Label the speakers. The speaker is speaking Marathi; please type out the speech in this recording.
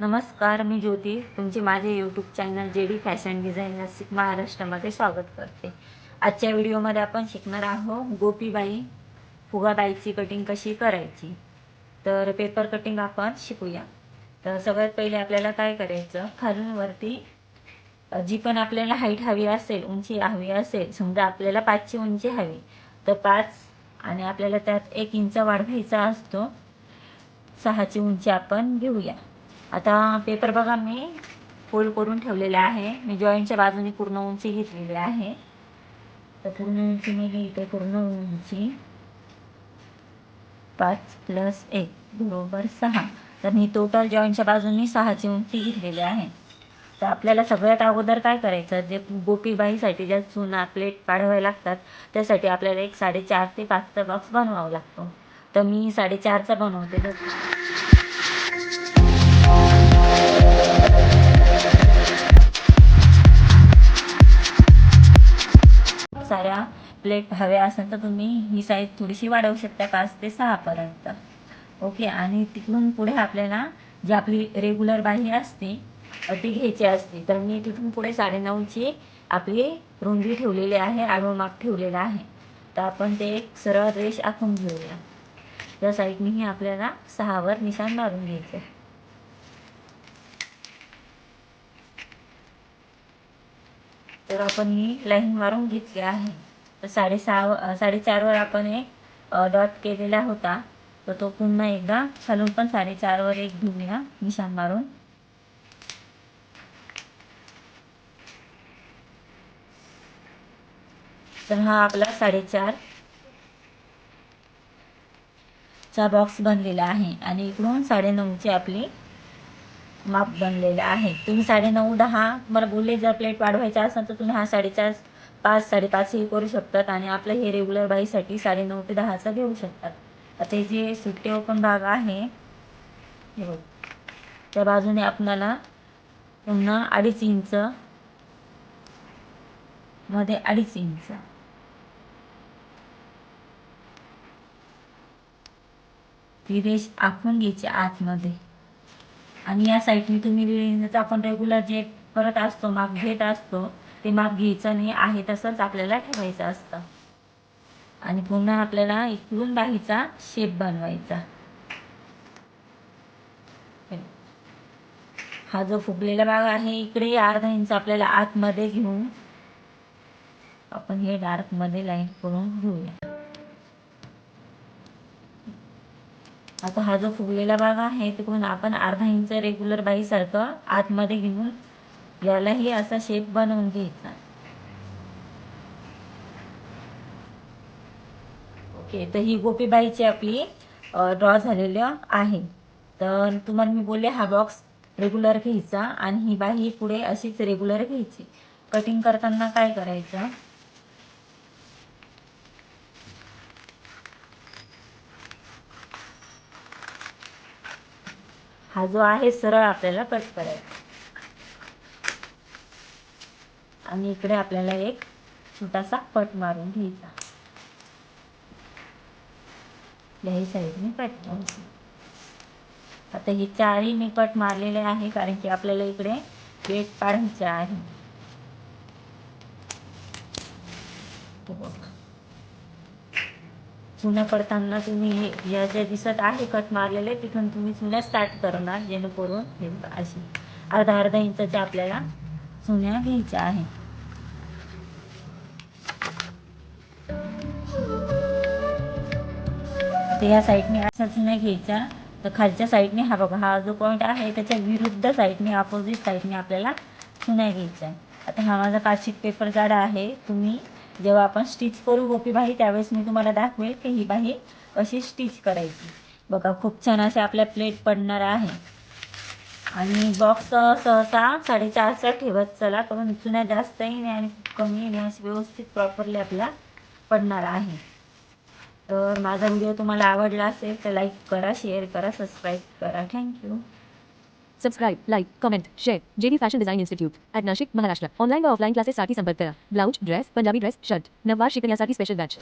Speaker 1: नमस्कार मी ज्योती. तुमचे माझे YouTube channel J D fashion design महाराष्ट्रामध्ये स्वागत करते. आजच्या व्हिडिओमध्ये आपण शिकणार आहोत गोपीबाई फुगाबाईची कटिंग कशी करायची. तर पेपर कटिंग आपण शिकूया. तर सगळ्यात पहिले आपल्याला काय करायचं खालून वरती जी पण आपल्याला हाईट हवी असेल उंची हवी असेल समजा आपल्याला पाचची उंची हवी तर पाच आणि आपल्याला त्यात एक इंच वाढवायचा असतो सहाची उंची आपण घेऊया. आता पेपर बघा मी फोल्ड करून ठेवलेला आहे. मी जॉईंटच्या बाजूने पूर्ण उंची घेतलेली आहे. तर पूर्ण उंची मी घेते पूर्ण उंची. पाच प्लस एक बरोबर सहा. तर मी टोटल जॉईंटच्या बाजूनी सहाची उंची घेतलेली आहे. तर आपल्याला सगळ्यात अगोदर काय करायचं जे गोपीबाईसाठी ज्या चुना प्लेट पाडवाव्या लागतात त्यासाठी आपल्याला एक साडेचार ते पाचचा बॉक्स बनवावा लागतो. तर मी साडेचारचा बनवते. तर साऱ्या प्लेट हव्या असेल तर तुम्ही ही साईज थोडीशी वाढवू शकता पाच ते सहापर्यंत ओके आणि तिथून पुढे आपल्याला जी आपली रेग्युलर बाही असते ती घ्यायची असते तर मी तिथून पुढे साडेनऊची आपली रुंदी ठेवलेली आहे आडवं माप ठेवलेलं आहे. तर आपण ते एक सरळ रेष आखून घेऊया. त्या साईडनेही आपल्याला सहावर निशाण मारून घ्यायचं. आहे. तर आपण ही लाईन मारून घेतली आहे. तर साडेसहा साडेचारवर आपण एक डॉट केलेला होता. तर तो पुन्हा एकदा खालून पण साडेचारवर एक घेऊया निशाण मारून. तर हा आपला साडेचार चा बॉक्स बनलेला आहे. आणि इकडून साडेनऊची आपली माप बनलेलं आहे. तुम्ही साडेनऊ दहा मला बोलले जर प्लेट वाढवायचा असेल तर तुम्ही हा साडेचार पाच साडेपाच हे करू शकतात आणि आपलं हे रेग्युलर बाईसाठी साडेनऊ ते दहाचा घेऊ शकतात. आता हे जे सुट्टे ओपन भाग आहे हे बघ. त्या बाजूने आपणाला पुन्हा अडीच इंच मध्ये अडीच इंच. ती रेष आखून घ्यायची आतमध्ये. आणि या साईडने तुम्ही लिहिण्याचं आपण रेग्युलर जे करत असतो माप घेत असतो ते माप घ्यायचं नाही आहे तसंच आपल्याला ठेवायचं असतं. आणि पुन्हा आपल्याला इकडून बाहीचा शेप बनवायचा. हा जो फुगलेला भाग आहे इकडे अर्धा इंच आपल्याला आतमध्ये घेऊन आपण हे डार्कमध्ये लाईन करून घेऊया. आता हा जो फुगलेला भाग आहे तिकडून आपण अर्धा इंच रेग्युलर बाईसारखं आतमध्ये घेऊन यालाही असा शेप बनवून घ्यायचा. ओके तर ही गोपीबाईची आपली ड्रॉ झालेलं आहे. तर तुम्हाला मी बोलले हा बॉक्स रेग्युलर घ्यायचा आणि ही बाई पुढे अशीच रेग्युलर घ्यायची. कटिंग करताना काय करायचं? हा जो आहे सरळ आपल्याला कट करायचा. आणि इकडे आपल्याला एक छोटासा कट मारून घ्यायचा. याही साईडने कट करायचं. आता हे चारही मी कट मारलेले आहे कारण की आपल्याला इकडे वेट पाडायचे आहे. चुना पडताना तुम्ही हे- या ज्या दिसत आहे कट मारलेले तिथून तुम्ही चुन्या स्टार्ट करणार जेणेकरून हे बघा अशी अर्धा अर्धा इंचच्या आपल्याला चुन्या घ्यायच्या आहे. तर या साईडने अशा चुन्या घ्यायच्या तर खालच्या साईडने हा बघा हा जो पॉईंट आहे त्याच्या विरुद्ध साईडने अपोजिट साईडने आपल्याला चुन्या घ्यायच्या आता हा माझा काशिक पेपर जाडा आहे तुम्ही जेव्हा आपण स्टिच करू गोपी बाही त्यावेळेस मी तुम्हाला दाखवेल की ही बाही कशी स्टिच करायची. बघा खूप छान असे आपल्या प्लेट पडणार आहे. आणि बॉक्स सहसा साडेचारचा ठेवत चला कारण जुन्या जास्तही नाही आणि कमी नाही व्यवस्थित प्रॉपरली आपला पडणार आहे. तर माझा व्हिडिओ तुम्हाला आवडला असेल तर लाईक करा शेअर करा सबस्क्राईब करा. Thank you
Speaker 2: subscribe like comment share JD fashion design institute at Nashik Maharashtra online व ऑफलाईन क्लासेससाठी संपर्क करा blouse dress Punjabi dress shirt नववार शिकण्यासाठी स्पेशल बॅच